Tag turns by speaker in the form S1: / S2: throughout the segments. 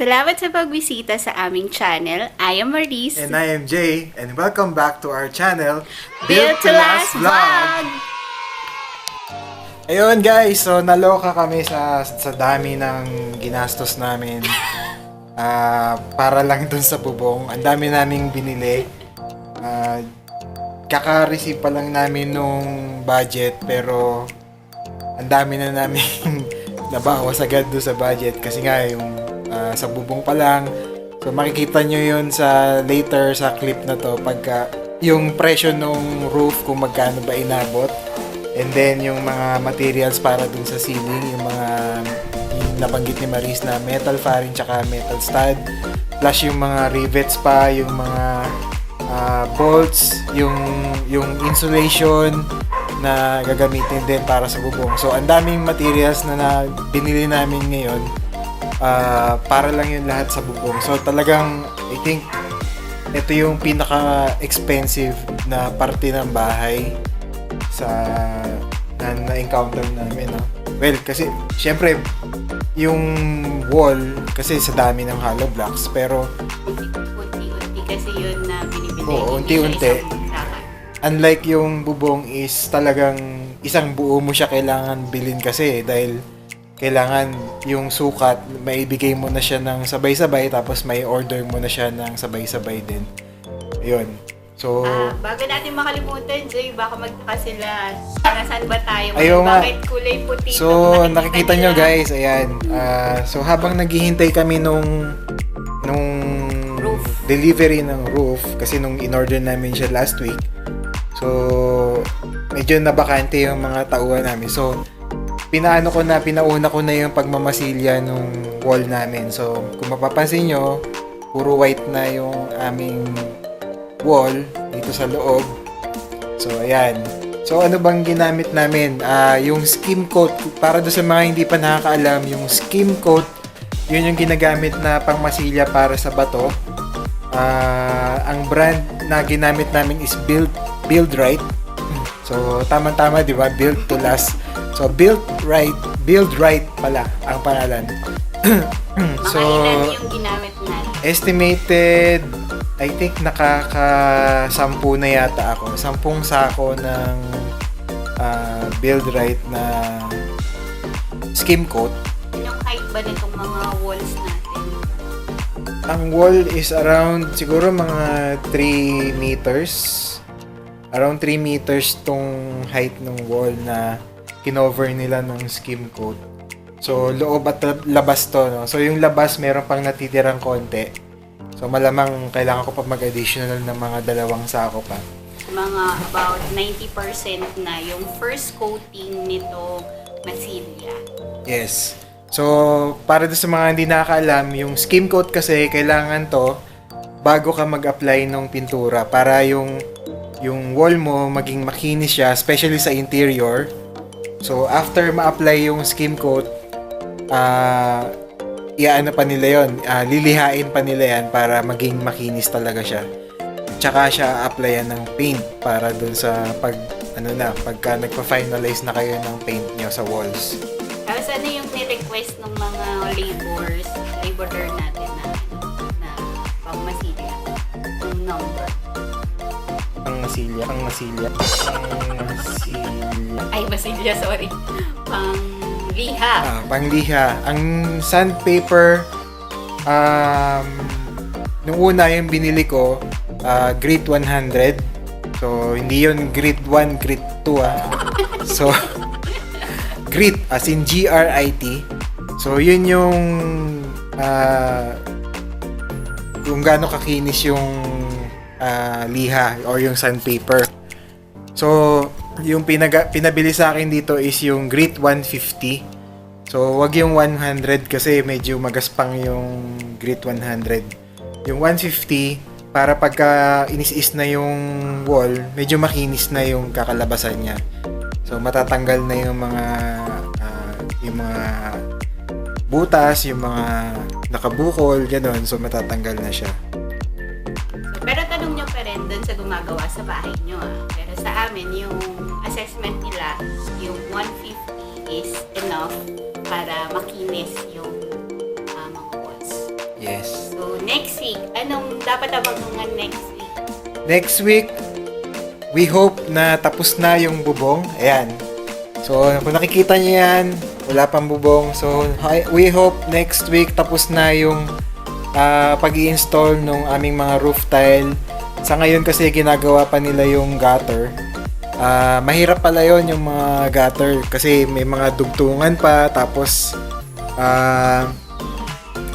S1: Salamat sa pagbisita sa aming channel. I am Maris.
S2: And I am Jay, and welcome back to our channel,
S1: Built to Last Vlog!
S2: Ayun guys, so naloka kami sa sa dami ng ginastos namin. Ah, para lang dun sa bubong. Ang dami naming binili. Ah, kaka-receive pa lang namin nung budget pero ang dami na namin nabawas agad doon sa budget kasi nga yung sa bubong pa lang. So makikita nyo yun sa later sa clip na to pagka yung presyo nung roof kung magkano ba inabot. And then yung mga materials para dun sa ceiling, yung mga yung nabanggit ni Maris na metal faring tsaka metal stud. Plus yung mga rivets pa, yung mga ah, bolts, yung yung insulation na gagamitin din para sa bubong. So ang daming materials na, na binili namin ngayon ah, para lang yung lahat sa bubong. So talagang I think ito yung pinaka-expensive na parte ng bahay sa na, na-encounter namin, no? Well, kasi syempre yung wall kasi sa dami ng hollow blocks pero
S1: Unti-unti kasi yun na binibili.
S2: Oo, unti-unti. unlike yung bubong is talagang isang buo mo siya kailangan bilhin kasi eh, dahil kailangan yung sukat maibigay mo na siya ng sabay-sabay tapos may order mo na siya ng sabay-sabay din. Ayun. So,
S1: Ah, bago natin makalimutan, Jay, baka magtaka sila. Nasaan ba tayo?
S2: Ayaw nga.
S1: Bakit kulay puti?
S2: So, nakikita nyo guys, ayan. Ah, so, habang naghihintay kami nung nung
S1: Roof.
S2: delivery ng roof, kasi nung in-order namin siya last week, so, medyo nabakante yung mga tauhan namin. So, pinaano ko na, pinauna ko na yung pagmamasilya nung wall namin. So, kung mapapansin nyo, puro white na yung aming wall dito sa loob. So, ayan. So, ano bang ginamit namin? Ah, yung skim coat, para doon sa mga hindi pa nakakaalam, yung skim coat, yun yung ginagamit na pangmasilya para sa bato. Ah, ang brand na ginamit namin is Build Build Right. So, tama-tama, di ba? Build to last. So, Build Right, Build Right pala ang pangalan. So,
S1: yung ginamit natin?
S2: estimated I think nakaka sampu na yata ako. Sampung sako ng ah, build right na skim coat.
S1: Yung height ba nitong mga walls natin?
S2: Ang wall is around siguro mga 3 meters. Around 3 meters tong height ng wall na kinover nila ng skim coat. So, loob at labas to, no? So, yung labas, meron pang natitirang konti. So, malamang kailangan ko pa mag-additional ng mga dalawang sako pa.
S1: Mga about 90% na yung first coating nito masilya.
S2: Yes. So, para doon sa mga hindi nakakaalam, yung skim coat kasi kailangan to bago ka mag-apply ng pintura para yung yung wall mo maging makinis siya, especially sa interior. So, after ma-apply yung skim coat, ah iaano pa nila yon lilihain pa nila yan para maging makinis talaga siya. Tsaka siya applyan ng paint para dun sa pag ano na, pagka nagpa-finalize na kayo ng paint nyo sa walls.
S1: Tapos ano yung ni-request ng mga laborers, laborer natin na, na pang number.
S2: Masilya, ang masilya, ang masilya.
S1: Ay, masilya, sorry. Pang liha.
S2: Ah, pangliha. Ang sandpaper, um, nung una yung binili ko, ah, grit 100. So, hindi yun grit 1, grit 2 ah. So, grit as in G-R-I-T. So, yun yung ah, kung gaano kakinis yung ah, liha or yung sandpaper. So, yung pinaga, pinabili sa akin dito is yung Grit 150. So, wag yung 100 kasi medyo magaspang yung Grit 100. Yung 150, para pagka inis-is na yung wall, medyo makinis na yung kakalabasan niya. So, matatanggal na yung mga ah, yung mga butas, yung mga nakabukol, ganun. So, matatanggal na siya.
S1: Dun sa bahay nyo. Ah. Pero sa amin, yung assessment nila, yung 150 is enough para makinis yung ah, mga walls.
S2: Yes.
S1: So, next week, anong dapat abangan next week?
S2: Next week, we hope na tapos na yung bubong. Ayan. So, kung nakikita niyo yan, wala pang bubong. So, we hope next week tapos na yung ah, pag install ng aming mga roof tile. Sa ngayon kasi ginagawa pa nila yung gutter. Ah, mahirap pala yon yung mga gutter kasi may mga dugtungan pa tapos ah,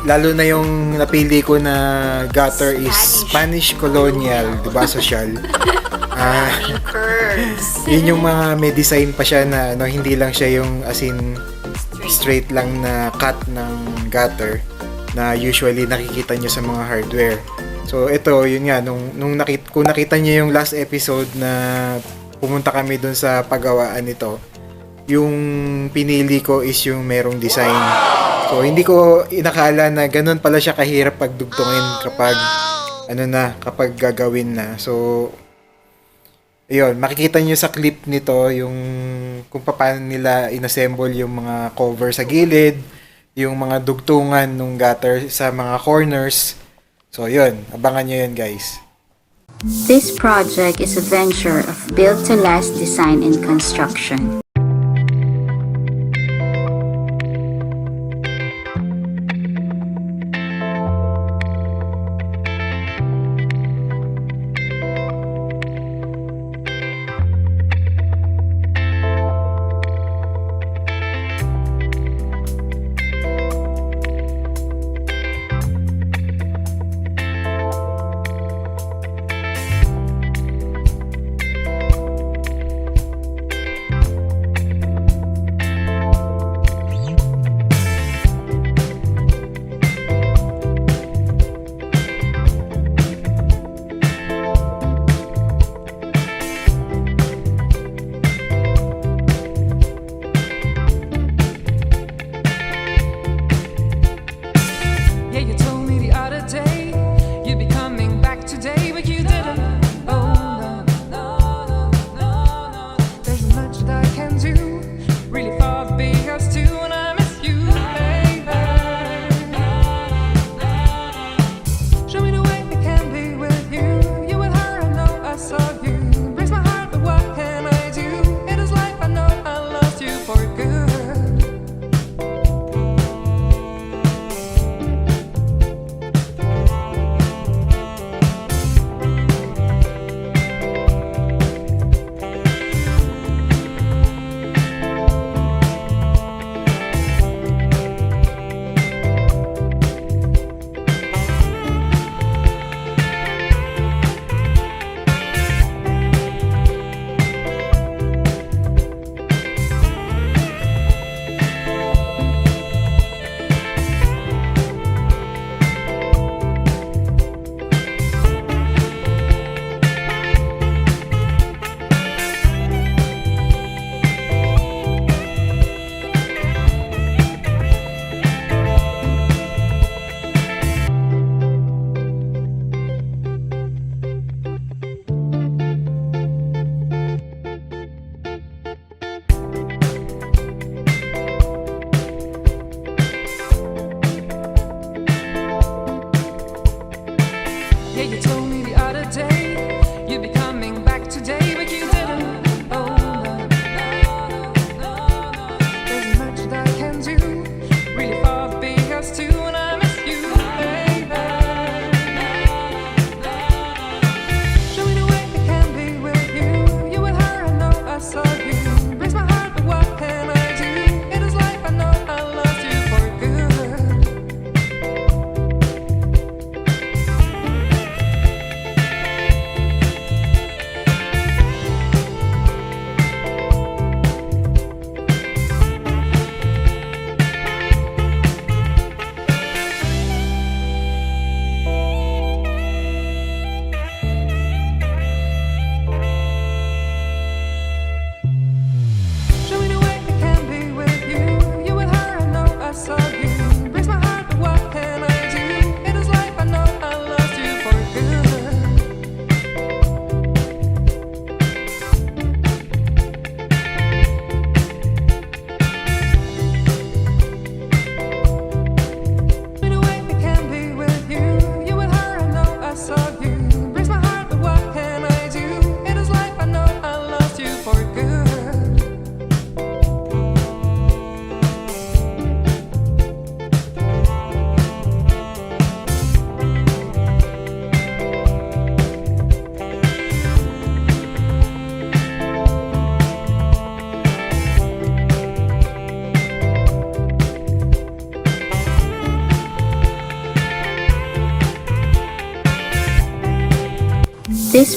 S2: lalo na yung napili ko na gutter is Spanish colonial, 'di ba, social. Ah,
S1: curves.
S2: yun yung mga may design pa siya na ano, hindi lang siya yung as in straight lang na cut ng gutter na usually nakikita nyo sa mga hardware. So ito, yun nga, nung, nung nakita, kung nakita nyo yung last episode na pumunta kami dun sa paggawaan nito, yung pinili ko is yung merong design. So hindi ko inakala na ganun pala siya kahirap pagdugtungin kapag ano na, kapag gagawin na. So Ayun, makikita nyo sa clip nito yung kung paano nila inassemble yung mga cover sa gilid, yung mga dugtungan ng gutter sa mga corners. So, yun. Abangan nyo yun, guys.
S3: This project is a venture of Build to Last Design and Construction.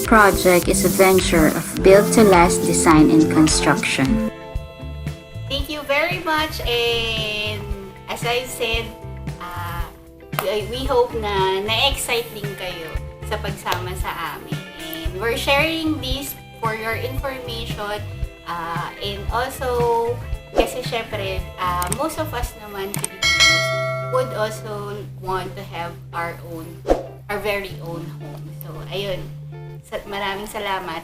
S3: Project is a venture of Built to Last Design and Construction.
S1: Thank you very much and as I said, ah, we hope na na-excite din kayo sa pagsama sa amin. And we're sharing this for your information ah, and also kasi syempre ah, most of us naman Filipinos would also want to have our own our very own home. So ayun, maraming salamat